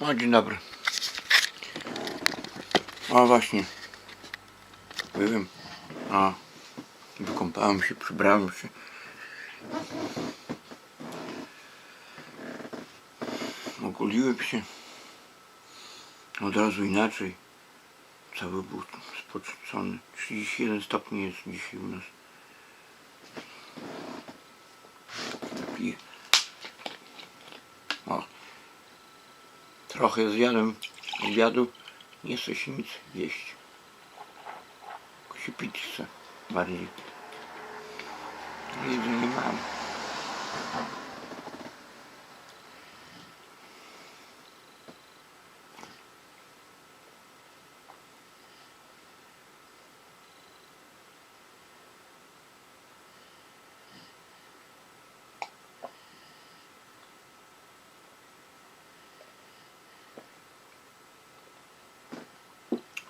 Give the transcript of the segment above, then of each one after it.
O, dzień dobry. O, właśnie. Byłem. O, wykąpałem się, przybrałem się. Ogoliłem się. Od razu inaczej. Cały był spoczycony. 31 stopni jest dzisiaj u nas. Piję. Trochę zjadłem obiadu. Nie chce się nic jeść. Pić chce bardziej. Jedzenie mam.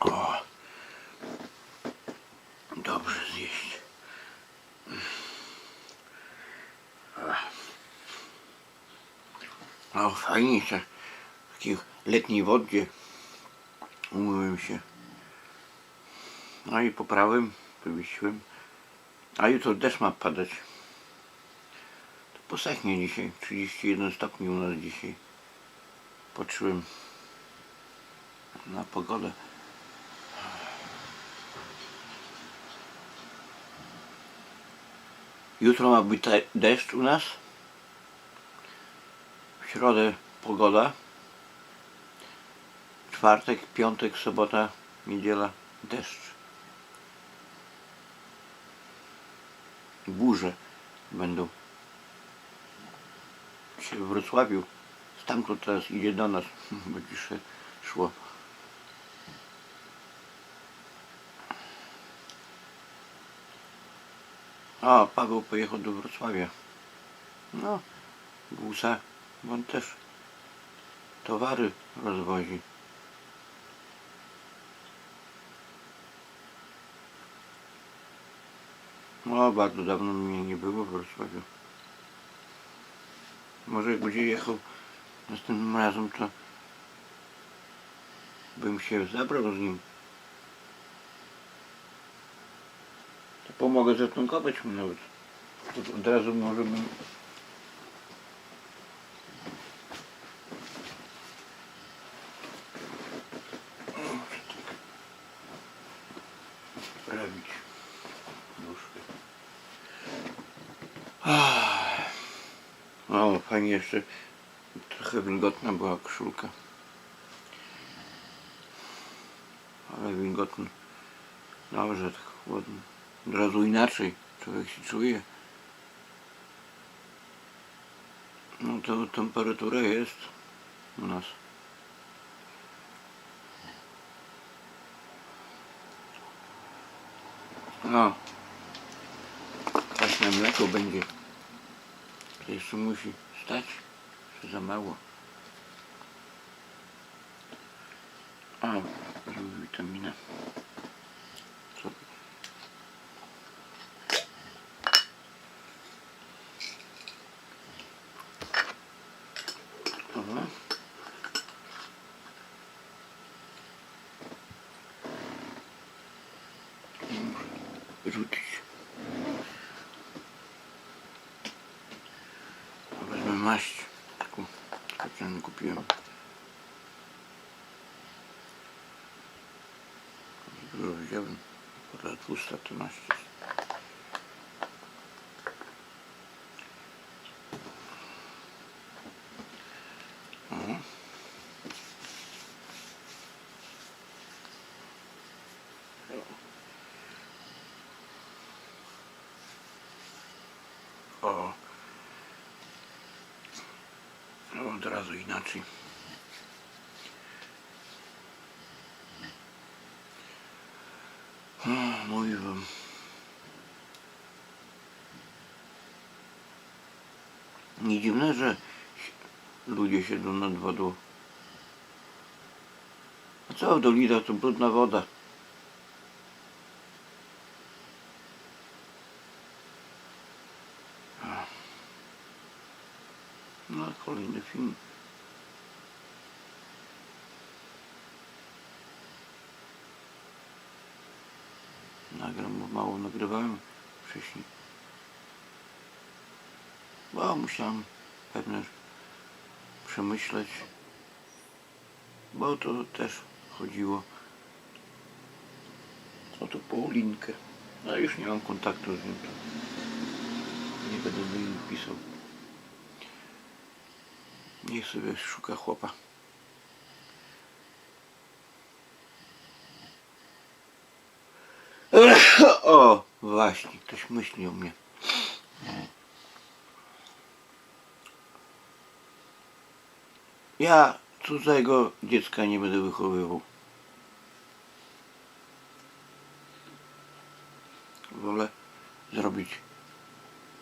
O. Dobrze zjeść. O, fajnie się w takiej letniej wodzie umyłem się. No i poprawiłem, wywiesiłem. A jutro deszcz ma padać. To posechnie dzisiaj. 31 stopni u nas dzisiaj. Patrzyłem na pogodę. Jutro ma być deszcz u nas. W środę pogoda. Czwartek, piątek, sobota, niedziela deszcz. Burze będą. W Wrocławiu. Stamtąd teraz idzie do nas. Będzie szło. A, Paweł pojechał do Wrocławia. No, Gusa, bo on też towary rozwozi. No, bardzo dawno mnie nie było w Wrocławiu. Może jak będzie jechał następnym razem, to bym się zabrał z nim. Pomogę zatunkować mu nawet. Od razu może bym... Sprawić nóżkę. O, fajnie jeszcze trochę wilgotna była koszulka. Ale wilgotna. Dobrze, tak chłodno. Od razu inaczej człowiek się czuje. No to temperatura jest u nas. No. Kwaśne mleko będzie. To jeszcze musi stać. Jeszcze za mało. 18 taką kocianę kupiłem. Dużo wziąłem akurat 213 Aha. O. od razu inaczej. O, mówię wam. Nie dziwne, że ludzie siedzą nad wodą. A co w Dolida to brudna woda. Hmm. Nagram, bo mało nagrywałem wcześniej. Bo musiałem pewne przemyśleć, bo to też chodziło o tą Paulinkę. No już nie mam kontaktu z nim. Nie będę do nim pisał. Niech sobie szuka chłopa. O, właśnie, ktoś myśli o mnie. Ja cudzego dziecka nie będę wychowywał. Wolę zrobić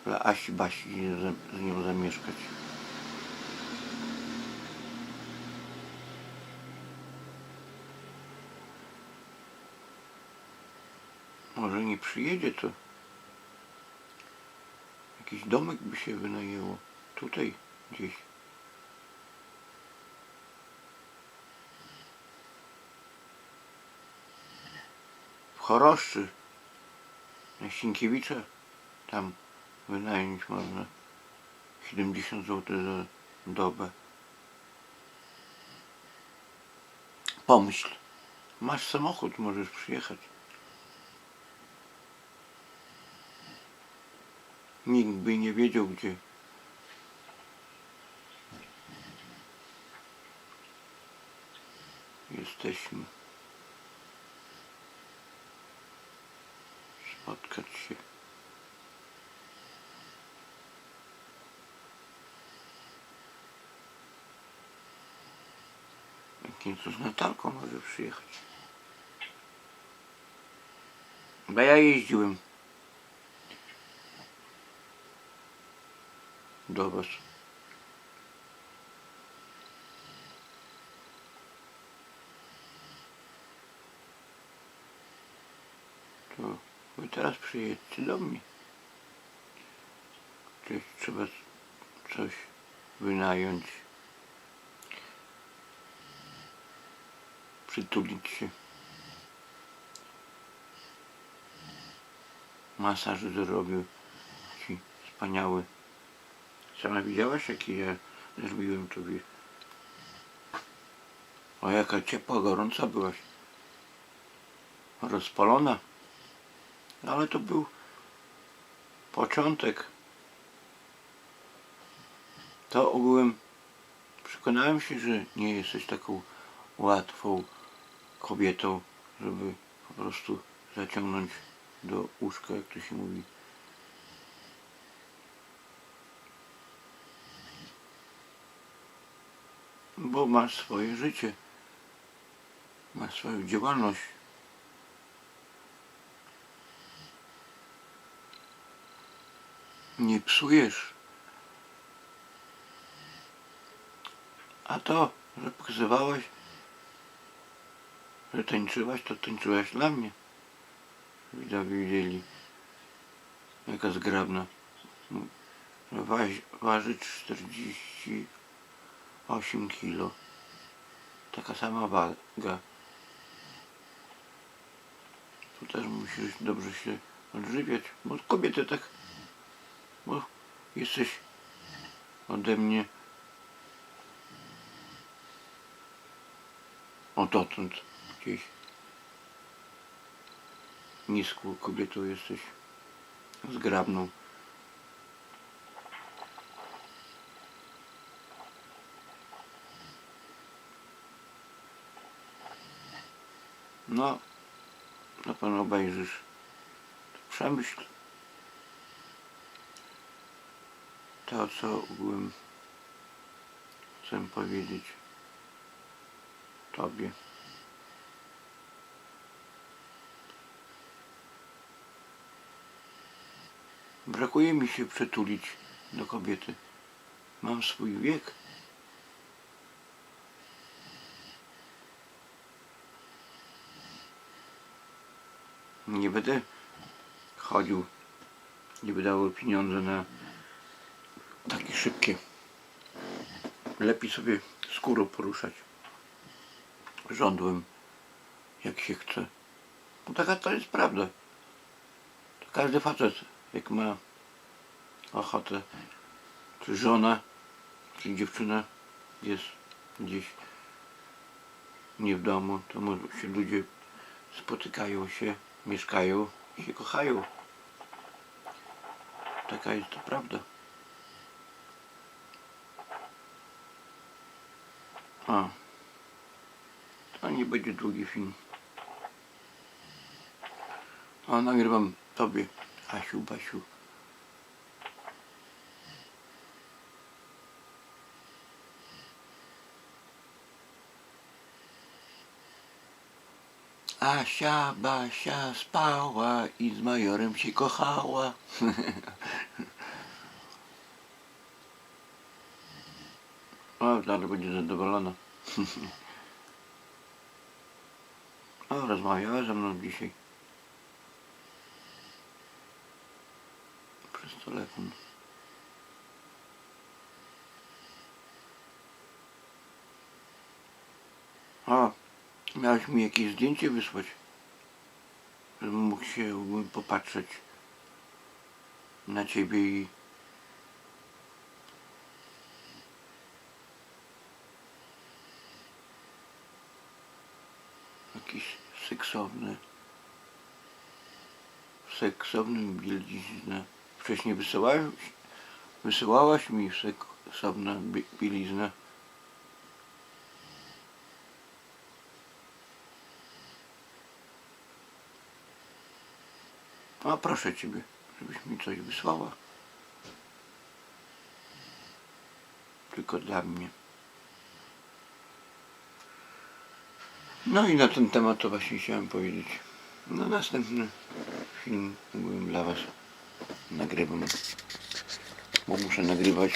dla Asi Basi z nią zamieszkać. Może nie przyjedzie to. Jakiś domek by się wynajęło. Tutaj gdzieś. W Choroszczy. Na Sienkiewicza. Tam wynająć można. 70 zł za dobę. Pomyśl. Masz samochód, możesz przyjechać. Nikt by nie wiedział gdzie. Jesteśmy. Spotkać się. Jak nie, to z Natalką może przyjechać. Bo ja jeździłem do. To wy teraz przyjedźcie do mnie. Gdzieś trzeba coś wynająć. Przytulić się. Masaż zrobił ci wspaniały. Sama widziałaś jaki ja zrobiłem tobie? O jaka ciepła, gorąca byłaś. Rozpalona. Ale to był początek. To ogółem przekonałem się, że nie jesteś taką łatwą kobietą, żeby po prostu zaciągnąć do łóżka, jak to się mówi. bo masz swoje życie, masz swoją działalność. Nie psujesz. A to, że pokazywałeś, że tańczyłaś, to tańczyłaś dla mnie. Widzowie widzieli, jaka zgrabna. Waż, waży 40 8 kg taka sama waga. Tu też musisz dobrze się odżywiać bo kobiety tak bo jesteś ode mnie o dotąd gdzieś. Niską kobietą jesteś zgrabną. No, na pewno obejrzysz. Przemyśl to, co ogółem chcę powiedzieć Tobie. Brakuje mi się przytulić do kobiety. Mam swój wiek. Nie będę chodził, nie wydawał pieniądze na takie szybkie. Lepiej sobie skórą poruszać. Żądłem, jak się chce. No taka to jest prawda. Każdy facet, jak ma ochotę, czy żona, czy dziewczyna jest gdzieś nie w domu, to może się ludzie spotykają się, mieszkają i się kochają. Taka jest to prawda. A. To nie będzie długi film. A nagrywam tobie, Asiu, Basiu. Asia, Basia spała i z majorem się kochała. O, dalej będzie zadowolona. O, rozmawiała ze mną dzisiaj. Przez telefon. O, miałeś mi jakieś zdjęcie wysłać, żebym mógł się popatrzeć na ciebie i jakiś seksowny w seksownym bieliznę. Wcześniej wysyłałaś, wysyłałaś mi seksowną bi- bieliznę. A proszę Ciebie, żebyś mi coś wysłała. Tylko dla mnie. No i na ten temat to właśnie chciałem powiedzieć. No następny film mówię dla Was nagrywam. Bo muszę nagrywać,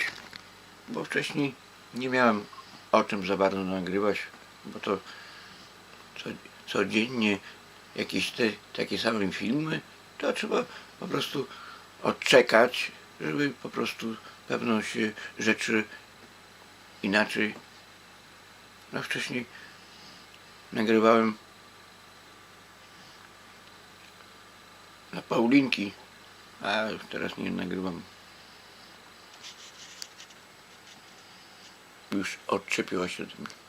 bo wcześniej nie miałem o czym za bardzo nagrywać, bo to co, codziennie jakieś te takie same filmy, to trzeba po prostu odczekać, żeby po prostu pewną się rzeczy inaczej. No wcześniej nagrywałem dla Paulinki, a teraz nie nagrywam. Już odczepiła się ode mnie.